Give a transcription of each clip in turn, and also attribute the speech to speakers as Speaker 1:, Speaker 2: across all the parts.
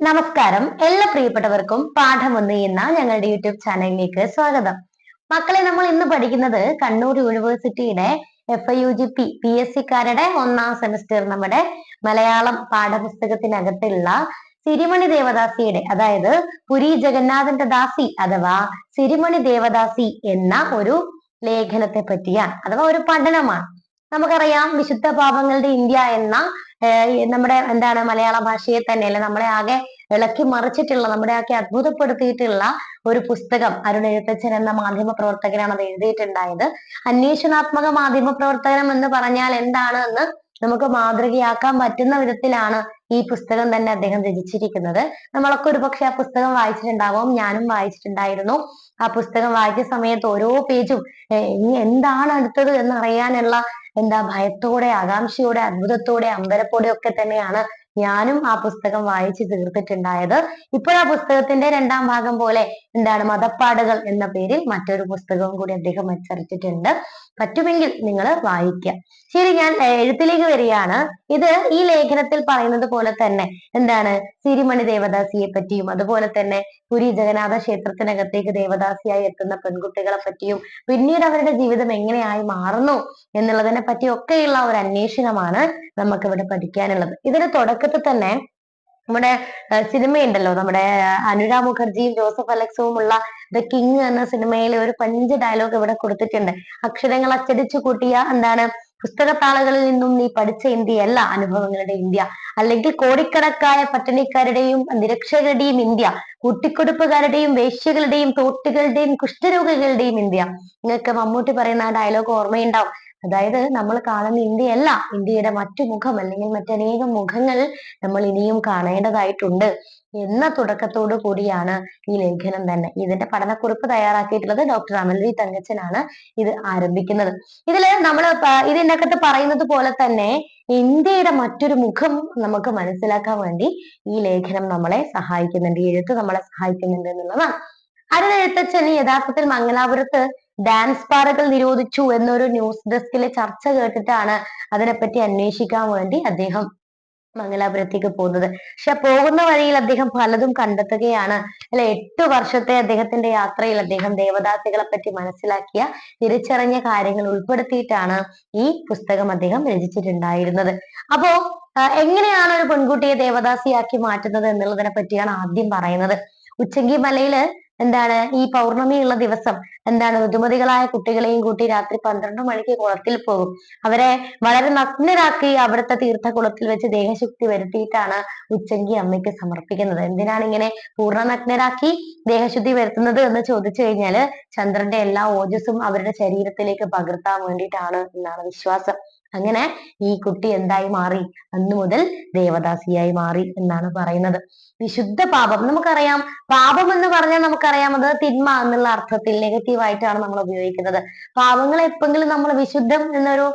Speaker 1: നമസ്കാരം. എല്ലാ പ്രിയപ്പെട്ടവർക്കും പാഠം ഒന്ന് എന്ന ഞങ്ങളുടെ യൂട്യൂബ് ചാനലിലേക്ക് സ്വാഗതം. മക്കളെ നമ്മൾ ഇന്ന് പഠിക്കുന്നത് കണ്ണൂർ യൂണിവേഴ്സിറ്റിയുടെ F Y U G P P S സിക്കാരുടെ ഒന്നാം സെമസ്റ്റർ നമ്മുടെ മലയാളം പാഠപുസ്തകത്തിനകത്തുള്ള സിരിമണി ദേവദാസിയുടെ അതായത് പുരി ജഗന്നാഥന്റെ ദാസി അഥവാ സിരിമണി ദേവദാസി എന്ന ഒരു ലേഖനത്തെ പറ്റിയാണ്. അഥവാ ഒരു പഠനമാണ്. നമുക്കറിയാം വിശുദ്ധ പാപങ്ങളുടെ ഇന്ത്യ എന്ന നമ്മുടെ എന്താണ് മലയാള ഭാഷയെ തന്നെ അല്ലെ നമ്മളെ ആകെ ഇളക്കി മറിച്ചിട്ടുള്ള നമ്മുടെ ആകെ അത്ഭുതപ്പെടുത്തിയിട്ടുള്ള ഒരു പുസ്തകം അരുൺ എഴുത്തച്ഛൻ എന്ന മാധ്യമ പ്രവർത്തകനാണ് അത് എഴുതിയിട്ടുണ്ടായത്. അന്വേഷണാത്മക മാധ്യമ പ്രവർത്തനം എന്ന് പറഞ്ഞാൽ എന്താണ് എന്ന് നമുക്ക് മാതൃകയാക്കാൻ പറ്റുന്ന വിധത്തിലാണ് ഈ പുസ്തകം തന്നെ അദ്ദേഹം രചിച്ചിരിക്കുന്നത്. നമ്മളൊക്കെ ഒരുപക്ഷെ ആ പുസ്തകം വായിച്ചിട്ടുണ്ടാവും ഞാനും വായിച്ചിട്ടുണ്ടായിരുന്നു. ആ പുസ്തകം വായിച്ച സമയത്ത് ഓരോ പേജും ഇനി എന്താണ് അടുത്തത് എന്ന് അറിയാനുള്ള എന്താ ഭയത്തോടെ ആകാംക്ഷയോടെ അത്ഭുതത്തോടെ അമ്പരപ്പോടെ ഒക്കെ തന്നെയാണ് ഞാനും ആ പുസ്തകം വായിച്ചു തീർത്തിട്ടുണ്ടായത്. ഇപ്പോഴാ പുസ്തകത്തിന്റെ രണ്ടാം ഭാഗം പോലെ എന്താണ് മതപ്പാടുകൾ എന്ന പേരിൽ മറ്റൊരു പുസ്തകവും കൂടി അദ്ദേഹം അച്ചടിച്ചിട്ടുണ്ട് പറ്റുമെങ്കിൽ നിങ്ങൾ വായിക്കുക ശരി ഞാൻ എഴുത്തിലേക്ക് വരികയാണ്. ഇത് ഈ ലേഖനത്തിൽ പറയുന്നത് പോലെ തന്നെ എന്താണ്? സിരിമണി ദേവദാസിയെ പറ്റിയും അതുപോലെ തന്നെ പുരി ജഗന്നാഥ ക്ഷേത്രത്തിനകത്തേക്ക് ദേവദാസിയായി എത്തുന്ന പെൺകുട്ടികളെ പറ്റിയും പിന്നീട് അവരുടെ ജീവിതം എങ്ങനെയായി മാറുന്നു എന്നുള്ളതിനെ പറ്റിയൊക്കെയുള്ള ഒരു അന്വേഷണമാണ് നമുക്ക് ഇവിടെ പഠിക്കാനുള്ളത്. ഇതിന്റെ തുടക്കത്തിൽ തന്നെ നമ്മുടെ സിനിമയുണ്ടല്ലോ. നമ്മുടെ അനുരാഗ് മുഖർജിയും ജോസഫ് അലക്സും ഉള്ള ദ കിങ് എന്ന സിനിമയിലെ ഒരു പഞ്ച് ഡയലോഗ് ഇവിടെ കൊടുത്തിട്ടുണ്ട്. അക്ഷരങ്ങൾ അച്ചടിച്ചു കൂട്ടിയ എന്താണ് പുസ്തകത്താളുകളിൽ നിന്നും നീ പഠിച്ച ഇന്ത്യയല്ല അനുഭവങ്ങളുടെ ഇന്ത്യ. അല്ലെങ്കിൽ കോടിക്കണക്കായ പട്ടിണിക്കാരുടെയും നിരക്ഷകരുടെയും ഇന്ത്യ. കൂട്ടിക്കൊടുപ്പുകാരുടെയും വേശ്യകളുടെയും തോട്ടുകളുടെയും കുഷ്ഠരോഗികളുടെയും ഇന്ത്യ. നിങ്ങൾക്ക് മമ്മൂട്ടി പറയുന്ന ആ ഡയലോഗ് ഓർമ്മയുണ്ടാവും. അതായത് നമ്മൾ കാണുന്ന ഇന്ത്യയല്ല ഇന്ത്യയുടെ മറ്റു മുഖം അല്ലെങ്കിൽ മറ്റനേകം മുഖങ്ങൾ നമ്മൾ ഇനിയും കാണേണ്ടതായിട്ടുണ്ട്. എന്ന തുടക്കത്തോടു കൂടിയാണ് ഈ ലേഖനം തന്നെ. ഇതിന്റെ പഠനക്കുറിപ്പ് തയ്യാറാക്കിയിട്ടുള്ളത് ഡോക്ടർ അമൽ വി തങ്കച്ചനാണ് ഇത് ആരംഭിക്കുന്നത്. ഇതിൽ നമ്മൾ ഇതിനകത്ത് പറയുന്നത് പോലെ തന്നെ ഇന്ത്യയുടെ മറ്റൊരു മുഖം നമുക്ക് മനസ്സിലാക്കാൻ വേണ്ടി ഈ ലേഖനം നമ്മളെ സഹായിക്കുന്നുണ്ട് ഈ എഴുത്ത് നമ്മളെ സഹായിക്കുന്നുണ്ട് എന്നുള്ളതാണ്. അരുണെഴുത്തച്ഛൻ യഥാർത്ഥത്തിൽ മംഗലാപുരത്ത് ഡാൻസ് പാറകൾ നിരോധിച്ചു എന്നൊരു ന്യൂസ് ഡെസ്കിലെ ചർച്ച കേട്ടിട്ടാണ് അതിനെപ്പറ്റി അന്വേഷിക്കാൻ വേണ്ടി അദ്ദേഹം മംഗലാപുരത്തേക്ക് പോകുന്നത്. പക്ഷെ പോകുന്ന വഴിയിൽ അദ്ദേഹം പലതും കണ്ടെത്തുകയാണ്. അല്ലെ എട്ട് വർഷത്തെ അദ്ദേഹത്തിന്റെ യാത്രയിൽ അദ്ദേഹം ദേവദാസികളെ പറ്റി മനസ്സിലാക്കിയ തിരിച്ചറിഞ്ഞ കാര്യങ്ങൾ ഉൾപ്പെടുത്തിയിട്ടാണ് ഈ പുസ്തകം അദ്ദേഹം രചിച്ചിട്ടുണ്ടായിരുന്നത്. അപ്പോ എങ്ങനെയാണ് ഒരു പെൺകുട്ടിയെ ദേവദാസിയാക്കി മാറ്റുന്നത് എന്നുള്ളതിനെ പറ്റിയാണ് ആദ്യം പറയുന്നത്. ഉച്ചങ്കി മലയിൽ എന്താണ്? ഈ പൗർണമി ഉള്ള ദിവസം എന്താണ്? ഋതുമതികളായ കുട്ടികളെയും കൂട്ടി രാത്രി പന്ത്രണ്ട് മണിക്ക് കുളത്തിൽ പോകും. അവരെ വളരെ നഗ്നരാക്കി അവിടുത്തെ തീർത്ഥകുളത്തിൽ വെച്ച് ദേഹശുദ്ധി വരുത്തിയിട്ടാണ് ഉച്ചങ്കി അമ്മയ്ക്ക് സമർപ്പിക്കുന്നത്. എന്തിനാണ് ഇങ്ങനെ പൂർണ നഗ്നരാക്കി ദേഹശുദ്ധി വരുത്തുന്നത് എന്ന് ചോദിച്ചു കഴിഞ്ഞാൽ ചന്ദ്രന്റെ എല്ലാ ഓജസ്സും അവരുടെ ശരീരത്തിലേക്ക് പകർത്താൻ വേണ്ടിയിട്ടാണ് എന്നാണ് വിശ്വാസം. അങ്ങനെ ഈ കുട്ടി എന്തായി മാറി? അന്നു മുതൽ ദേവദാസിയായി മാറി എന്നാണ് പറയുന്നത്. വിശുദ്ധ പാപം നമുക്കറിയാം. പാപം എന്ന് പറഞ്ഞാൽ നമുക്കറിയാം അത് തിന്മ എന്നുള്ള അർത്ഥത്തിൽ നെഗറ്റീവ് ആയിട്ടാണ് നമ്മൾ ഉപയോഗിക്കുന്നത്. പാപങ്ങൾ എപ്പെങ്കിലും നമ്മൾ വിശുദ്ധം എന്നൊരു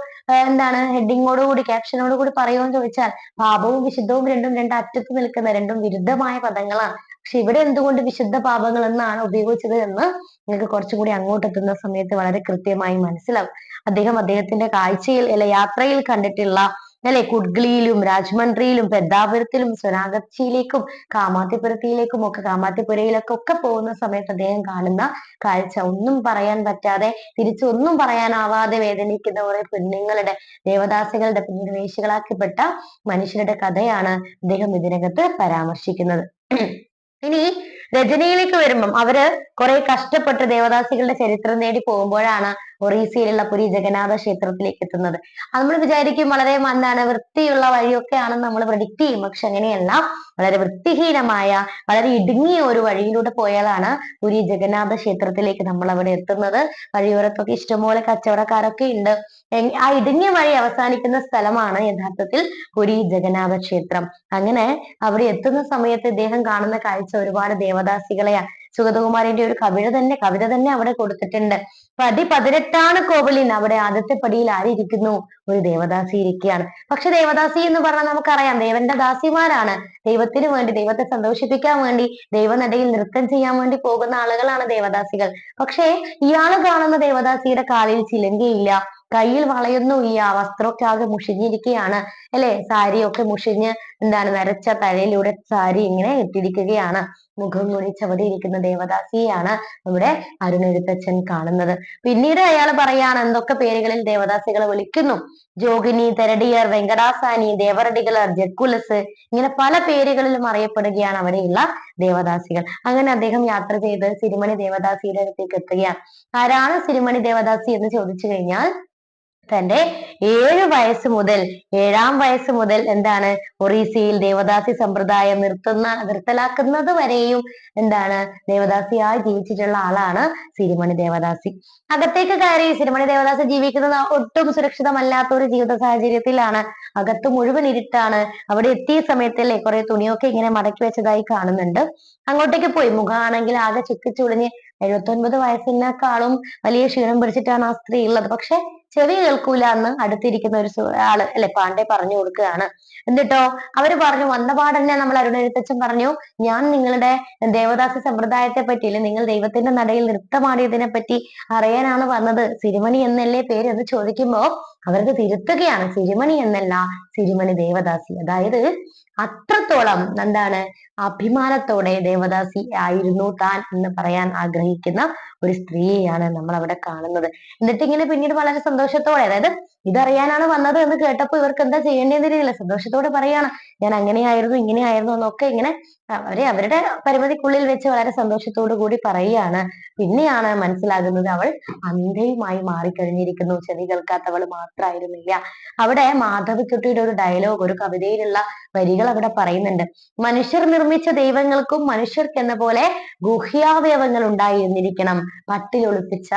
Speaker 1: എന്താണ് ഹെഡിങ്ങോട് കൂടി ക്യാപ്ഷനോട് കൂടി പറയുമെന്ന് ചോദിച്ചാൽ പാപവും വിശുദ്ധവും രണ്ടും രണ്ട് അറ്റത്ത് നിൽക്കുന്ന രണ്ടും വിരുദ്ധമായ പദങ്ങളാണ്. പക്ഷെ ഇവിടെ എന്തുകൊണ്ട് വിശുദ്ധ പാപങ്ങൾ എന്നാണ് ഉപയോഗിച്ചത് എന്ന് നിങ്ങൾക്ക് കുറച്ചും കൂടി അങ്ങോട്ട് എത്തുന്ന സമയത്ത് വളരെ കൃത്യമായി മനസ്സിലാവും. അദ്ദേഹം അദ്ദേഹത്തിന്റെ കാഴ്ചയിൽ അല്ലെ യാത്രയിൽ കണ്ടിട്ടുള്ള അല്ലെ കുഡ്ഗ്ലിയിലും രാജ്മണ്ഡ്രിയിലും പെദ്ദാപുരത്തിലും സ്വനാഗച്ചിയിലേക്കും കാമാത്തിപുരത്തിയിലേക്കും ഒക്കെ കാമാത്തിപുരയിലൊക്കെ ഒക്കെ പോകുന്ന സമയത്ത് അദ്ദേഹം കാണുന്ന കാഴ്ച. ഒന്നും പറയാൻ പറ്റാതെ തിരിച്ചൊന്നും പറയാനാവാതെ വേദനിക്കുന്ന കുറെ പെണ്ണുങ്ങളുടെ ദേവദാസികളുടെ പിന്നീട് മനുഷ്യരുടെ കഥയാണ് അദ്ദേഹം ഇതിനകത്ത് പരാമർശിക്കുന്നത്. ഇനി രചനയിലേക്ക് വരുമ്പം അവർ കുറെ കഷ്ടപ്പെട്ട് ദേവദാസികളുടെ ചരിത്രം നേടി പോകുമ്പോഴാണ് ഒറീസയിലുള്ള പുരി ജഗന്നാഥ ക്ഷേത്രത്തിലേക്ക് എത്തുന്നത്. നമ്മൾ വിചാരിക്കും വളരെ എന്താണ് വൃത്തിയുള്ള വഴിയൊക്കെയാണെന്ന് നമ്മൾ പ്രഡിക്റ്റ് ചെയ്യും. പക്ഷെ അങ്ങനെയല്ല. വളരെ വൃത്തിഹീനമായ വളരെ ഇടുങ്ങിയ ഒരു വഴിയിലൂടെ പോയാലാണ് പുരി ജഗന്നാഥ ക്ഷേത്രത്തിലേക്ക് നമ്മൾ അവിടെ എത്തുന്നത്. വഴിയോരത്തൊക്കെ ഇഷ്ടംപോലെ കച്ചവടക്കാരൊക്കെ ഉണ്ട്. ആ ഇടുങ്ങിയ വഴി അവസാനിക്കുന്ന സ്ഥലമാണ് യഥാർത്ഥത്തിൽ പുരി ജഗന്നാഥ ക്ഷേത്രം. അങ്ങനെ അവിടെ എത്തുന്ന സമയത്ത് ഇദ്ദേഹം കാണുന്ന കാഴ്ച ഒരുപാട് ദേവദാസികളെയാണ് സുഗതകുമാരിന്റെ ഒരു കവിത തന്നെ കവിത തന്നെ അവിടെ കൊടുത്തിട്ടുണ്ട്. പതി പതിനെട്ടാണ് കോവലിൻ അവിടെ ആദ്യത്തെ പടിയിൽ ആരിയിരിക്കുന്നു ഒരു ദേവദാസി ഇരിക്കുകയാണ്. പക്ഷെ ദേവദാസി എന്ന് പറഞ്ഞാൽ നമുക്കറിയാം ദേവന്റെ ദാസിമാരാണ്. ദൈവത്തിന് വേണ്ടി ദൈവത്തെ സന്തോഷിപ്പിക്കാൻ വേണ്ടി ദൈവനടയിൽ നൃത്തം ചെയ്യാൻ വേണ്ടി പോകുന്ന ആളുകളാണ് ദേവദാസികൾ. പക്ഷേ ഇയാൾ കാണുന്ന ദേവദാസിയുടെ കാലിൽ ചിലങ്കയില്ല. കയ്യിൽ വളയൊന്നുമില്ല വസ്ത്രമൊക്കെ ആകെ മുഷിഞ്ഞിരിക്കുകയാണ്. അല്ലെ? സാരിയൊക്കെ മുഷിഞ്ഞ് എന്താണ് നരച്ച തലയിലൂടെ സാരി ഇങ്ങനെ ഇട്ടിരിക്കുകയാണ്. മുഖം മൂടി ചവിടി ഇരിക്കുന്ന ദേവദാസിയെയാണ് നമ്മുടെ അരുണെഴുത്തച്ഛൻ കാണുന്നത്. പിന്നീട് അയാൾ പറയാണ് എന്തൊക്കെ പേരുകളിൽ ദേവദാസികളെ വിളിക്കുന്നു? ജോഗിനി തെരടിയർ വെങ്കടാസാനി ദേവറടികളർ ജക്കുലസ് ഇങ്ങനെ പല പേരുകളിലും അറിയപ്പെടുകയാണ് അവിടെയുള്ള ദേവദാസികൾ. അങ്ങനെ അദ്ദേഹം യാത്ര ചെയ്ത് സിരിമണി ദേവദാസിയുടെ അടുത്തേക്ക് എത്തുകയാണ്. ആരാണ് സിരിമണി ദേവദാസി എന്ന് ചോദിച്ചു കഴിഞ്ഞാൽ തന്റെ ഏഴ് വയസ്സ് മുതൽ ഏഴാം വയസ്സ് മുതൽ എന്താണ് ഒറീസയിൽ ദേവദാസി സമ്പ്രദായം നിർത്തുന്ന നിർത്തലാക്കുന്നത് വരെയും എന്താണ് ദേവദാസിയായി ജീവിച്ചിട്ടുള്ള ആളാണ് സിരിമണി ദേവദാസി. അകത്തേക്ക് കയറി സിരിമണി ദേവദാസി ജീവിക്കുന്നത് ഒട്ടും സുരക്ഷിതമല്ലാത്ത ഒരു ജീവിത സാഹചര്യത്തിലാണ്. അകത്ത് മുഴുവൻ ഇരുട്ടാണ്. അവിടെ എത്തിയ സമയത്തല്ലേ കുറെ തുണിയൊക്കെ ഇങ്ങനെ മടക്കി വെച്ചതായി കാണുന്നുണ്ട്. അങ്ങോട്ടേക്ക് പോയി. മുഖമാണെങ്കിൽ ആകെ ചുക്കിച്ചുളിഞ്ഞ് എഴുപത്തി ഒൻപത് വയസ്സിനേക്കാളും വലിയ ക്ഷീണം പിടിച്ചിട്ടാണ് ആ സ്ത്രീ ഉള്ളത്. പക്ഷെ ചെവി കേൾക്കൂല എന്ന് അടുത്തിരിക്കുന്ന ഒരു ആൾ അല്ലെ പാണ്ഡെ പറഞ്ഞു കൊടുക്കുകയാണ്. എന്നിട്ടോ അവർ പറഞ്ഞു വന്ന പാടന്നെ നമ്മൾ അരുണരുത്തച്ഛൻ പറഞ്ഞു. ഞാൻ നിങ്ങളുടെ ദേവദാസ സമ്പ്രദായത്തെ പറ്റി അല്ലെ നിങ്ങൾ ദൈവത്തിന്റെ നടയിൽ നൃത്തമാടിയതിനെ പറ്റി അറിയാനാണ് വന്നത്. സിരിമണി എന്നല്ലേ പേര് എന്ന് ചോദിക്കുമ്പോ അവരത് തിരുത്തുകയാണ്. സിരിമണി എന്നല്ല സിരിമണി ദേവദാസി. അതായത് അത്രത്തോളം എന്താണ് അഭിമാനത്തോടെ ദേവദാസി ആയിരുന്നു താൻ എന്ന് പറയാൻ ആഗ്രഹിക്കുന്ന ഒരു സ്ത്രീയെയാണ് നമ്മൾ അവിടെ കാണുന്നത്. എന്നിട്ട് ഇങ്ങനെ പിന്നീട് വളരെ സന്തോഷത്തോടെ അതായത് ഇതറിയാനാണ് വന്നത് എന്ന് കേട്ടപ്പോൾ ഇവർക്ക് എന്താ ചെയ്യേണ്ടതെന്ന് സന്തോഷത്തോടെ പറയാണ് ഞാൻ അങ്ങനെയായിരുന്നു ഇങ്ങനെയായിരുന്നു എന്നൊക്കെ ഇങ്ങനെ അവരെ അവരുടെ പരിമിതിക്കുള്ളിൽ വെച്ച് വളരെ സന്തോഷത്തോടു കൂടി പറയുകയാണ്. പിന്നെയാണ് മനസ്സിലാകുന്നത് അവൾ അന്ധയുമായി മാറിക്കഴിഞ്ഞിരിക്കുന്നു. ചെവി കേൾക്കാത്തവൾ മാത്രമായിരുന്നില്ല. അവിടെ മാധവിക്കുട്ടിയുടെ ഒരു ഡയലോഗ് ഒരു കവിതയിലുള്ള വരികൾ അവിടെ പറയുന്നുണ്ട്. മനുഷ്യർ നിർമ്മിച്ച ദൈവങ്ങൾക്കും മനുഷ്യർക്ക് എന്ന പോലെ ഗുഹ്യാവയവങ്ങൾ ഉണ്ടായിരുന്നിരിക്കണം. പട്ടിൽ ഒളിപ്പിച്ച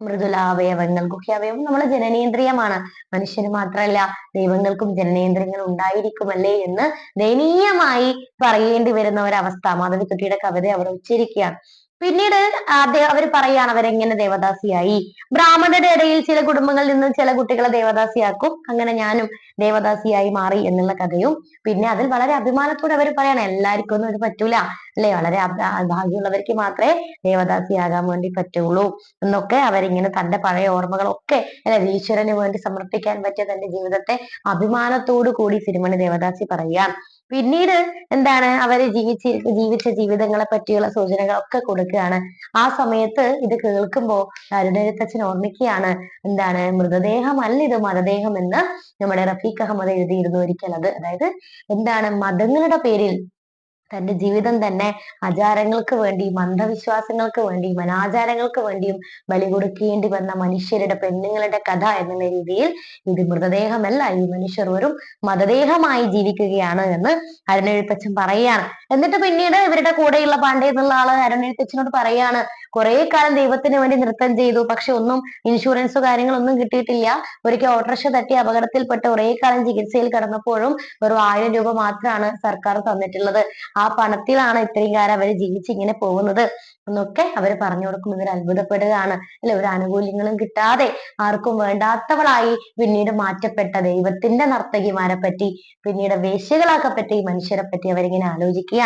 Speaker 1: മൃദുലാവയവങ്ങൾ ഗുഹ്യാവയവം നമ്മളെ ജനനേന്ദ്രിയമാണ്. മനുഷ്യന് മാത്രമല്ല ദൈവങ്ങൾക്കും ജനനേന്ദ്രിയങ്ങൾ ഉണ്ടായിരിക്കുമല്ലേ എന്ന് ദയനീയമായി പറയേണ്ടി വരുന്ന ഒരവസ്ഥ. മാധവിക്കുട്ടിയുടെ കവിത അവിടെ ഉച്ചരിക്കുകയാണ് പിന്നീട് അദ്ദേഹം അവർ പറയാണ് അവരെങ്ങനെ ദേവദാസിയായി. ബ്രാഹ്മണരുടെ ഇടയിൽ ചില കുടുംബങ്ങളിൽ നിന്ന് ചില കുട്ടികളെ ദേവദാസിയാക്കും. അങ്ങനെ ഞാനും ദേവദാസിയായി മാറി എന്നുള്ള കഥയും. പിന്നെ അതിൽ വളരെ അഭിമാനത്തോടെ അവർ പറയാണ് എല്ലാവർക്കും ഒന്നും ഇത് പറ്റൂല. അല്ലെ? വളരെ ഭാഗ്യമുള്ളവർക്ക് മാത്രമേ ദേവദാസിയാകാൻ വേണ്ടി പറ്റുള്ളൂ. എന്നൊക്കെ അവരിങ്ങനെ തന്റെ പഴയ ഓർമ്മകളൊക്കെ അല്ലെ ഈശ്വരന് വേണ്ടി സമർപ്പിക്കാൻ പറ്റിയ തന്റെ ജീവിതത്തെ അഭിമാനത്തോടു കൂടി സിരിമണി ദേവദാസി പറയാം പിന്നീട് എന്താണ് അവർ ജീവിച്ചി ജീവിച്ച ജീവിതങ്ങളെ പറ്റിയുള്ള സൂചനകളൊക്കെ കൊടുക്കുകയാണ്. ആ സമയത്ത് ഇത് കേൾക്കുമ്പോൾ അരുണെഴുത്തച്ഛൻ ഓർമ്മിക്കുകയാണ് എന്താണ് മൃതദേഹമല്ല ഇത് മതദേഹം എന്ന് നമ്മുടെ റഫീഖ് അഹമ്മദ് എഴുതിയിരുന്നു ഒരിക്കൽ അത് അതായത് എന്താണ് മതങ്ങളുടെ പേരിൽ തന്റെ ജീവിതം തന്നെ ആചാരങ്ങൾക്ക് വേണ്ടിയും അന്ധവിശ്വാസങ്ങൾക്ക് വേണ്ടിയും അനാചാരങ്ങൾക്ക് വേണ്ടിയും ബലി കൊടുക്കേണ്ടി വന്ന മനുഷ്യരുടെ പെണ്ണുങ്ങളുടെ കഥ എന്നുള്ള രീതിയിൽ ഇത് മൃതദേഹമല്ല ഈ മനുഷ്യർ വെറും മതദേഹമായി ജീവിക്കുകയാണ് എന്ന് അരുണെഴുത്തച്ഛൻ പറയാണ്. എന്നിട്ട് പിന്നീട് ഇവരുടെ കൂടെയുള്ള പാണ്ഡെ എന്നുള്ള ആൾ അരുണെഴുത്തച്ഛനോട് പറയാണ് കുറെ കാലം ദൈവത്തിന് വേണ്ടി നൃത്തം ചെയ്തു. പക്ഷെ ഒന്നും ഇൻഷുറൻസോ കാര്യങ്ങളൊന്നും കിട്ടിയിട്ടില്ല. ഒരിക്കൽ ഓട്ടോറിക്ഷ തട്ടി അപകടത്തിൽപ്പെട്ട് കുറെ കാലം ചികിത്സയിൽ കിടന്നപ്പോഴും വെറും ആയിരം രൂപ മാത്രമാണ് സർക്കാർ തന്നിട്ടുള്ളത്. ആ പണത്തിലാണ് ഇത്രയും കാലം അവർ ജീവിച്ച് ഇങ്ങനെ പോകുന്നത്. എന്നൊക്കെ അവർ പറഞ്ഞു കൊടുക്കുമ്പോൾ ഇവർ അത്ഭുതപ്പെടുകയാണ്. അല്ലെ? ഒരു ആനുകൂല്യങ്ങളും കിട്ടാതെ ആർക്കും വേണ്ടാത്തവളായി പിന്നീട് മാറ്റപ്പെട്ട ദൈവത്തിന്റെ നർത്തകിമാരെ പറ്റി പിന്നീട് വേശ്യകളാക്കപ്പെട്ട ഈ മനുഷ്യരെ പറ്റി അവരിങ്ങനെ ആലോചിക്കുക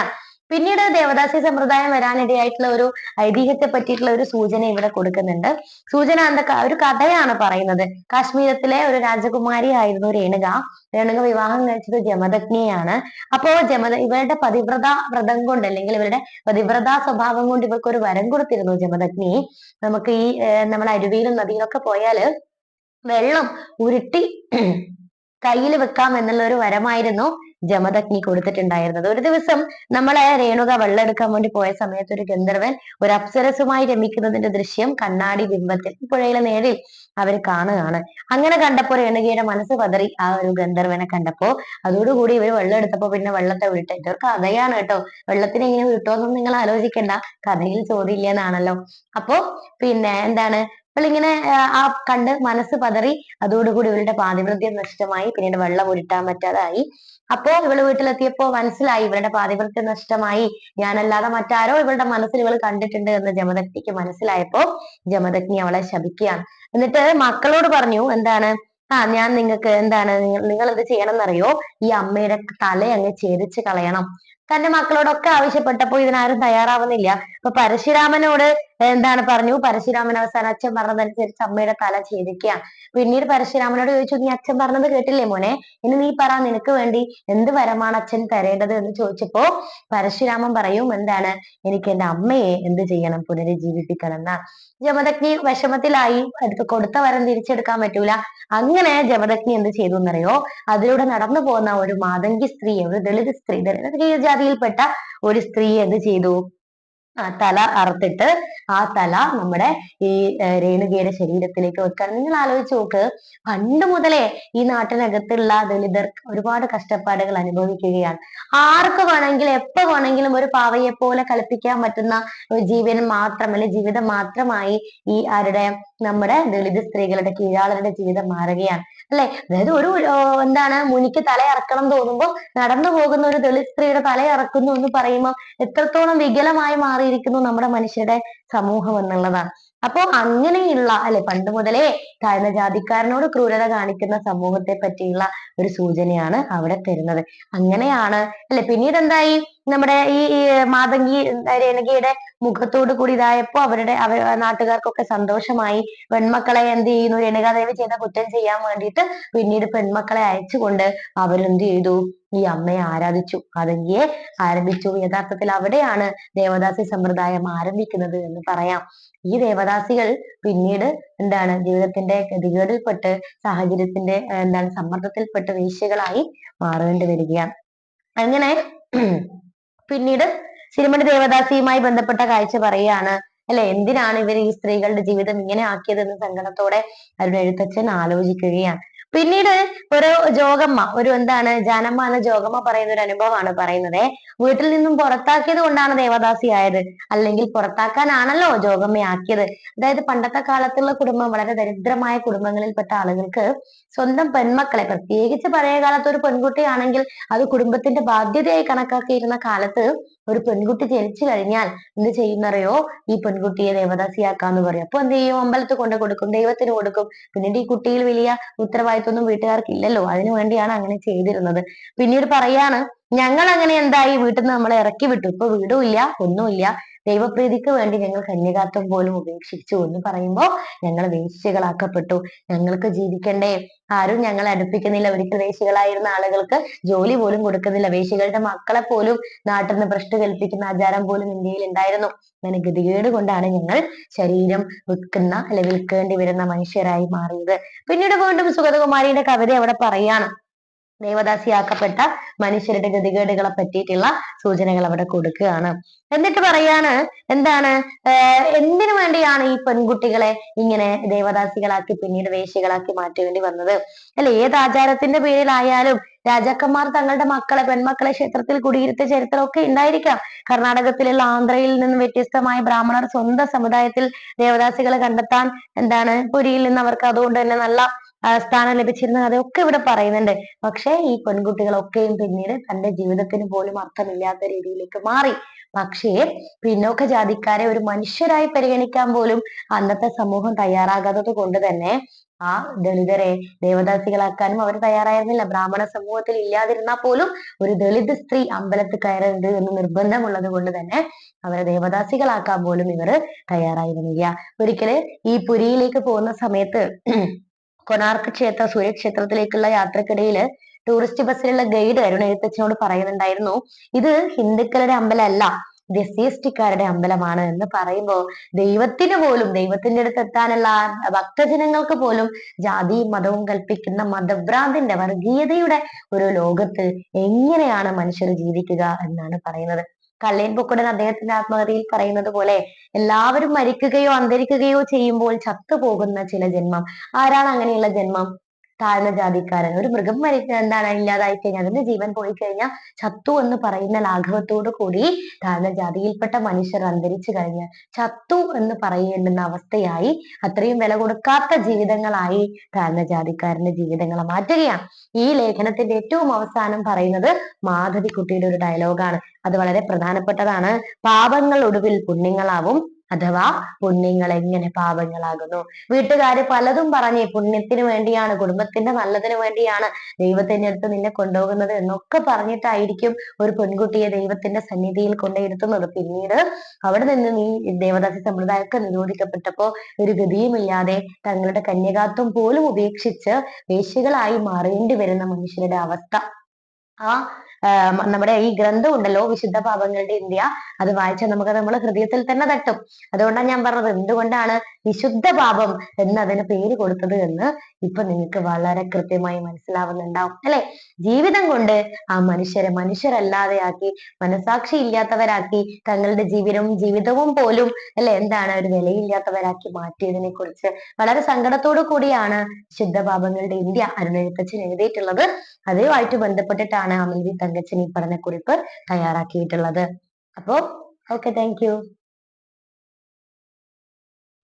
Speaker 1: പിന്നീട് ദേവദാസി സമ്പ്രദായം വരാനിടയായിട്ടുള്ള ഒരു ഐതിഹ്യത്തെ പറ്റിയിട്ടുള്ള ഒരു സൂചന ഇവിടെ കൊടുക്കുന്നുണ്ട്. സൂചന എന്താ? ഒരു കഥയാണ് പറയുന്നത്. കാശ്മീരത്തിലെ ഒരു രാജകുമാരി ആയിരുന്നു രേണുക. രേണുക വിവാഹം കഴിച്ചത് ജമദഗ്നിയാണ്. അപ്പോ ജമദ ഇവരുടെ പതിവ്രത വ്രതം കൊണ്ട് അല്ലെങ്കിൽ ഇവരുടെ പതിവ്രത സ്വഭാവം കൊണ്ട് ഇവർക്ക് ഒരു വരം കൊടുത്തിരുന്നു ജമദഗ്നി. നമുക്ക് ഈ നമ്മുടെ അരുവിയിലും നദിയിലൊക്കെ പോയാൽ വെള്ളം ഉരുട്ടി കയ്യിൽ വെക്കാം എന്നുള്ള ഒരു വരമായിരുന്നു. ജമദഗ്നി കൊടുത്തിട്ടുണ്ടായിരുന്നത്. ഒരു ദിവസം നമ്മളെ രേണുക വെള്ളം എടുക്കാൻ വേണ്ടി പോയ സമയത്ത് ഒരു ഗന്ധർവൻ ഒരു അപ്സരസുമായി രമിക്കുന്നതിന്റെ ദൃശ്യം കണ്ണാടി ബിംബത്തിൽ പുഴയിലെ നേരിൽ അവർ കാണുകയാണ്. അങ്ങനെ കണ്ടപ്പോ രേണുകയുടെ മനസ്സ് പതറി ആ ഒരു ഗന്ധർവനെ കണ്ടപ്പോ അതോടുകൂടി ഇവർ വെള്ളം എടുത്തപ്പോ പിന്നെ വെള്ളത്തെ വിട്ട് ഒരു കഥയാണ് കേട്ടോ. വെള്ളത്തിനെ ഇങ്ങനെ വിട്ടോന്നും നിങ്ങൾ ആലോചിക്കണ്ട. കഥയിൽ ചോദ്യമില്ല എന്നാണല്ലോ. അപ്പോ പിന്നെ എന്താണ്? ഇവളിങ്ങനെ ആ, കണ്ട് മനസ്സ് പതറി അതോടുകൂടി ഇവളുടെ പാതിവൃത്യം നഷ്ടമായി പിന്നീട് വെള്ളം ഉരുട്ടാൻ പറ്റാതായി. അപ്പോ ഇവൾ വീട്ടിലെത്തിയപ്പോ മനസ്സിലായി ഇവളുടെ പാതിവൃത്യം നഷ്ടമായി. ഞാനല്ലാതെ മറ്റാരോ ഇവളുടെ മനസ്സിൽ ഇവൾ കണ്ടിട്ടുണ്ട് എന്ന് ജമദഗ്നിക്ക് മനസ്സിലായപ്പോ ജമദഗ്നി അവളെ ശപിക്കുകയാണ്. എന്നിട്ട് മക്കളോട് പറഞ്ഞു എന്താണ്? ആ ഞാൻ നിങ്ങൾക്ക് എന്താണ്? നിങ്ങൾ ഇത് ചെയ്യണം എന്നറിയോ ഈ അമ്മയുടെ തല അങ്ങ് ഛേദിച്ച് കളയണം. തന്റെ മക്കളോടൊക്കെ ആവശ്യപ്പെട്ടപ്പോ ഇതിനാരും തയ്യാറാവുന്നില്ല. അപ്പൊ പരശുരാമനോട് എന്താണ് പറഞ്ഞു? പരശുരാമൻ അവസാനം അച്ഛൻ പറഞ്ഞതനുസരിച്ച് അമ്മയുടെ തല ഛേദിക്കുകയാണ്. പിന്നീട് പരശുരാമനോട് ചോദിച്ചു നീ അച്ഛൻ പറഞ്ഞത് കേട്ടില്ലേ മോനെ? ഇനി നീ പറ നിനക്ക് വേണ്ടി എന്ത് വരമാണ് അച്ഛൻ തരേണ്ടത്? എന്ന് ചോദിച്ചപ്പോ പരശുരാമൻ പറയും എന്താണ്? എനിക്ക് എന്റെ അമ്മയെ എന്ത് ചെയ്യണം? പുനരുജ്ജീവിപ്പിക്കണം എന്നാ ജമദഗ്നി വിഷമത്തിലായി. കൊടുത്ത വരം തിരിച്ചെടുക്കാൻ പറ്റൂല. അങ്ങനെ ജമദഗ്നി എന്ത് ചെയ്തു എന്നറിയോ? അതിലൂടെ നടന്നു പോകുന്ന ഒരു മാതങ്കി സ്ത്രീയെ ഒരു ദളിത് സ്ത്രീ ദളിത് ജാതിയിൽപ്പെട്ട ഒരു സ്ത്രീ എന്ത് ചെയ്തു? ആ തല അറുത്തിട്ട് ആ തല നമ്മുടെ ഈ രേണുകയുടെ ശരീരത്തിലേക്ക് വെക്കാൻ നിങ്ങൾ ആലോചിച്ച് നോക്ക്. പണ്ട് മുതലേ ഈ നാട്ടിനകത്തുള്ള ദളിതർ ഒരുപാട് കഷ്ടപ്പാടുകൾ അനുഭവിക്കുകയാണ്. ആർക്ക് വേണമെങ്കിലും എപ്പോ വേണമെങ്കിലും ഒരു പാവയെ പോലെ കളിപ്പിക്കാൻ പറ്റുന്ന ഒരു ജീവൻ മാത്രം അല്ലെ ജീവിതം മാത്രമായി ഈ ആരുടെ നമ്മുടെ ദളിത് സ്ത്രീകളുടെ കീഴാളരുടെ ജീവിതം മാറുകയാണ്. അല്ലെ? അതായത് ഒരു എന്താണ് മുനിക്ക് തല ഇറക്കണം തോന്നുമ്പോൾ നടന്നു പോകുന്ന ഒരു ദളിത് സ്ത്രീയുടെ തല ഇറക്കുന്നു എന്ന് പറയുമ്പോൾ എത്രത്തോളം വികലമായി മാറിയിരിക്കുന്നു നമ്മുടെ മനുഷ്യരുടെ സമൂഹം എന്നുള്ളതാണ്. അപ്പോ അങ്ങനെയുള്ള അല്ലെ പണ്ട് മുതലേ താഴ്ന്ന ജാതിക്കാരനോട് ക്രൂരത കാണിക്കുന്ന സമൂഹത്തെ പറ്റിയുള്ള ഒരു സൂചനയാണ് അവിടെ തരുന്നത്. അങ്ങനെയാണ് അല്ലെ പിന്നീട് എന്തായി? നമ്മുടെ ഈ മാതങ്കി രേണുകയുടെ മുഖത്തോട് കൂടി ഇതായപ്പോ അവരുടെ അവ നാട്ടുകാർക്കൊക്കെ സന്തോഷമായി. പെൺമക്കളെ എന്ത് ചെയ്യുന്നു? രേണുകാദേവി ചെയ്ത കുറ്റം ചെയ്യാൻ വേണ്ടിയിട്ട് പിന്നീട് പെൺമക്കളെ അയച്ചുകൊണ്ട് അവരെന്ത് ചെയ്തു? ഈ അമ്മയെ ആരാധിച്ചു. മാതങ്കിയെ ആരംഭിച്ചു. യഥാർത്ഥത്തിൽ അവിടെയാണ് ദേവദാസി സമ്പ്രദായം ആരംഭിക്കുന്നത് എന്ന് പറയാം. ഈ ദേവദാസികൾ പിന്നീട് എന്താണ് ജീവിതത്തിന്റെ ഗതികേടിൽപ്പെട്ട് സാഹചര്യത്തിന്റെ എന്താണ് സമ്മർദ്ദത്തിൽപ്പെട്ട് വേശ്യകളായി മാറേണ്ടി വരികയാണ്. അങ്ങനെ പിന്നീട് സിരിമണി ദേവദാസിയുമായി ബന്ധപ്പെട്ട കാഴ്ച പറയുകയാണ് അല്ലെ? എന്തിനാണ് ഇവർ ഈ സ്ത്രീകളുടെ ജീവിതം ഇങ്ങനെ ആക്കിയതെന്ന് സങ്കടത്തോടെ അരുൺ എഴുത്തച്ഛൻ ആലോചിക്കുകയാണ്. പിന്നീട് ഒരു ജോഗമ്മ ഒരു എന്താണ് ജാനമ്മ എന്ന ജോഗമ്മ പറയുന്ന ഒരു അനുഭവമാണ് പറയുന്നത്. വീട്ടിൽ നിന്നും പുറത്താക്കിയത് കൊണ്ടാണ് ദേവദാസി ആയത്. അല്ലെങ്കിൽ പുറത്താക്കാനാണല്ലോ ജോഗമ്മ ആക്കിയത്. അതായത് പണ്ടത്തെ കാലത്തുള്ള കുടുംബം വളരെ ദരിദ്രമായ കുടുംബങ്ങളിൽപ്പെട്ട ആളുകൾക്ക് സ്വന്തം പെൺമക്കളെ. പ്രത്യേകിച്ച് പഴയ കാലത്ത് ഒരു പെൺകുട്ടിയാണെങ്കിൽ അത് കുടുംബത്തിന്റെ ബാധ്യതയായി കണക്കാക്കിയിരുന്ന കാലത്ത് ഒരു പെൺകുട്ടി ജനിച്ചു കഴിഞ്ഞാൽ എന്ത് ചെയ്യുന്നറിയോ? ഈ പെൺകുട്ടിയെ ദേവദാസിയാക്കാന്ന് പറയും. അപ്പൊ എന്ത് ചെയ്യും? അമ്പലത്തിൽ കൊണ്ട് കൊടുക്കും ദൈവത്തിന് കൊടുക്കും. പിന്നീട് ഈ കുട്ടിയിൽ വലിയ ഉത്തരവാദിത്വമൊന്നും വീട്ടുകാർക്ക് ഇല്ലല്ലോ അതിനു വേണ്ടിയാണ് അങ്ങനെ ചെയ്തിരുന്നത്. പിന്നീട് പറയാണ് ഞങ്ങൾ അങ്ങനെ എന്തായി? വീട്ടിൽ നിന്ന് നമ്മളെ ഇറക്കി വിട്ടു. ഇപ്പൊ വീടും ഇല്ല ഒന്നുമില്ല. ദൈവപ്രീതിക്ക് വേണ്ടി ഞങ്ങൾ കന്യകാത്വം പോലും ഉപേക്ഷിച്ചു എന്ന് പറയുമ്പോൾ ഞങ്ങൾ വേശ്യകളാക്കപ്പെട്ടു. ഞങ്ങൾക്ക് ജീവിക്കണ്ടേ? ആരും ഞങ്ങളെ അടുപ്പിക്കുന്നില്ല. ഒരിക്കൽ വേശ്യകളായിരുന്ന ആളുകൾക്ക് ജോലി പോലും കൊടുക്കുന്നില്ല. വേശ്യകളുടെ മക്കളെ പോലും നാട്ടിൽ നിന്ന് ഭ്രഷ്ട് കൽപ്പിക്കുന്ന ആചാരം പോലും ഇന്ത്യയിൽ ഉണ്ടായിരുന്നു. അങ്ങനെ ഗതികേട് കൊണ്ടാണ് ഞങ്ങൾ ശരീരം വിൽക്കുന്ന അല്ലെ വിൽക്കേണ്ടി വരുന്ന മനുഷ്യരായി മാറിയത്. പിന്നീട് വീണ്ടും സുഗതകുമാരിയുടെ കവിത അവിടെ പറയാണ്. ദേവദാസിയാക്കപ്പെട്ട മനുഷ്യരുടെ ഗതികേടുകളെ പറ്റിയിട്ടുള്ള സൂചനകൾ അവിടെ കൊടുക്കുകയാണ്. എന്നിട്ട് പറയാണ് എന്താണ് എന്തിനു വേണ്ടിയാണ് ഈ പെൺകുട്ടികളെ ഇങ്ങനെ ദേവദാസികളാക്കി പിന്നീട് വേശ്യകളാക്കി മാറ്റേണ്ടി വന്നത്? അല്ലെ ഏത് ആചാരത്തിന്റെ പേരിലായാലും രാജാക്കന്മാർ തങ്ങളുടെ മക്കളെ പെൺമക്കളെ ക്ഷേത്രത്തിൽ കുടിയിരുത്തിയ ചരിത്രമൊക്കെ ഉണ്ടായിരിക്കാം. കർണാടകത്തിലുള്ള ആന്ധ്രയിൽ നിന്ന് വ്യത്യസ്തമായ ബ്രാഹ്മണർ സ്വന്തം സമുദായത്തിൽ ദേവദാസികളെ കണ്ടെത്താൻ എന്താണ് പുരിയിൽ നിന്ന് അവർക്ക് അതുകൊണ്ട് തന്നെ നല്ല സ്ഥാനം ലഭിച്ചിരുന്നത് അതൊക്കെ ഇവിടെ പറയുന്നുണ്ട്. പക്ഷേ ഈ പെൺകുട്ടികളൊക്കെയും പിന്നീട് തന്റെ ജീവിതത്തിന് പോലും അർത്ഥമില്ലാത്ത രീതിയിലേക്ക് മാറി. പക്ഷേ പിന്നോക്ക ജാതിക്കാരെ ഒരു മനുഷ്യരായി പരിഗണിക്കാൻ പോലും അന്നത്തെ സമൂഹം തയ്യാറാകാത്തത് കൊണ്ട് തന്നെ ആ ദളിതരെ ദേവദാസികളാക്കാനും അവർ തയ്യാറായിരുന്നില്ല. ബ്രാഹ്മണ സമൂഹത്തിൽ ഇല്ലാതിരുന്നാൽ പോലും ഒരു ദളിത് സ്ത്രീ അമ്പലത്തിൽ കയറരുത് എന്ന് നിർബന്ധമുള്ളത് കൊണ്ട് തന്നെ അവരെ ദേവദാസികളാക്കാൻ പോലും ഇവർ തയ്യാറായിരുന്നില്ല. ഒരിക്കൽ ഈ പുരിയിലേക്ക് പോകുന്ന സമയത്ത് കൊണാർക്ക് ക്ഷേത്ര സൂര്യക്ഷേത്രത്തിലേക്കുള്ള യാത്രക്കിടയിൽ ടൂറിസ്റ്റ് ബസ്സിലുള്ള ഗൈഡ് അരുൺ എഴുത്തച്ഛനോട് പറയുന്നുണ്ടായിരുന്നു. ഇത് ഹിന്ദുക്കളുടെ അമ്പലമല്ല ഇത് അമ്പലമാണ് എന്ന് പറയുമ്പോൾ ദൈവത്തിന് പോലും ദൈവത്തിന്റെ അടുത്ത് എത്താനുള്ള ഭക്തജനങ്ങൾക്ക് പോലും ജാതിയും മതവും കൽപ്പിക്കുന്ന മതഭ്രാന്തിന്റെ വർഗീയതയുടെ ഒരു ലോകത്ത് എങ്ങനെയാണ് മനുഷ്യർ ജീവിക്കുക എന്നാണ് പറയുന്നത്. കള്ളയൻ അദ്ദേഹത്തിന്റെ ആത്മകഥയിൽ പറയുന്നത് പോലെ എല്ലാവരും മരിക്കുകയോ അന്തരിക്കുകയോ ചെയ്യുമ്പോൾ ചത്തുപോകുന്ന ചില ജന്മം. ആരാണ് അങ്ങനെയുള്ള ജന്മം? താഴ്ന്ന ജാതിക്കാരൻ ഒരു മൃഗം മരിച്ച എന്താണ്? ഇല്ലാതായി കഴിഞ്ഞാൽ അതിന്റെ ജീവൻ പോയി കഴിഞ്ഞാൽ ചത്തു എന്ന് പറയുന്ന ലാഘവത്തോടു കൂടി താഴ്ന്ന ജാതിയിൽപ്പെട്ട മനുഷ്യർ അന്തരിച്ചു കഴിഞ്ഞാൽ ചത്തു എന്ന് പറയേണ്ടുന്ന അവസ്ഥയായി അത്രയും വില കൊടുക്കാത്ത ജീവിതങ്ങളായി താഴ്ന്ന ജാതിക്കാരന്റെ ജീവിതങ്ങളെ മാറ്റുകയാണ്. ഈ ലേഖനത്തിന്റെ ഏറ്റവും അവസാനം പറയുന്നത് മാധവിക്കുട്ടിയുടെ ഒരു ഡയലോഗാണ് അത് വളരെ പ്രധാനപ്പെട്ടതാണ്. പാപങ്ങൾ ഒടുവിൽ പുണ്യങ്ങളാവും. അഥവാ പുണ്യങ്ങൾ എങ്ങനെ പാപങ്ങളാകുന്നു? വീട്ടുകാര് പലതും പറഞ്ഞേ പുണ്യത്തിന് വേണ്ടിയാണ് കുടുംബത്തിന്റെ നല്ലതിന് വേണ്ടിയാണ് ദൈവത്തിന്റെ അടുത്ത് നിന്നെ കൊണ്ടുപോകുന്നത് എന്നൊക്കെ പറഞ്ഞിട്ടായിരിക്കും ഒരു പെൺകുട്ടിയെ ദൈവത്തിന്റെ സന്നിധിയിൽ കൊണ്ടുയിരുത്തുന്നത് പിന്നീട് അവിടെ നിന്ന് നീ ദേവദാസി സമ്പ്രദായമൊക്കെ നിരോധിക്കപ്പെട്ടപ്പോ ഒരു ഗതിയുമില്ലാതെ തങ്ങളുടെ കന്യകാത്വം പോലും ഉപേക്ഷിച്ച് വേശ്യകളായി മാറേണ്ടി വരുന്ന മനുഷ്യരുടെ അവസ്ഥ. ആ നമ്മുടെ ഈ ഗ്രന്ഥം ഉണ്ടല്ലോ വിശുദ്ധ പാപങ്ങളുടെ ഇന്ത്യ അത് വായിച്ചാൽ നമുക്ക് നമ്മുടെ ഹൃദയത്തിൽ തന്നെ തട്ടും. അതുകൊണ്ടാണ് ഞാൻ പറഞ്ഞത് എന്തുകൊണ്ടാണ് വിശുദ്ധ പാപം എന്ന് അതിന് പേര് കൊടുത്തത് എന്ന് ഇപ്പൊ നിങ്ങൾക്ക് വളരെ കൃത്യമായി മനസ്സിലാവുന്നുണ്ടാവും അല്ലെ? ജീവിതം കൊണ്ട് ആ മനുഷ്യരെ മനുഷ്യരല്ലാതെയാക്കി മനസാക്ഷി ഇല്ലാത്തവരാക്കി തങ്ങളുടെ ജീവിതം ജീവിതവും പോലും അല്ലെ എന്താണ് ഒരു വിലയില്ലാത്തവരാക്കി മാറ്റിയതിനെ കുറിച്ച് വളരെ സങ്കടത്തോടു കൂടിയാണ് ശുദ്ധ പാപങ്ങളുടെ ഇന്ത്യ അരുണെഴുത്തച്ഛൻ എഴുതിയിട്ടുള്ളത്. അതുമായിട്ട് ബന്ധപ്പെട്ടിട്ടാണ് അമൽവി തങ്കച്ചൻ ഈ പറഞ്ഞ കുറിപ്പ് തയ്യാറാക്കിയിട്ടുള്ളത്. അപ്പോ ഓക്കെ താങ്ക്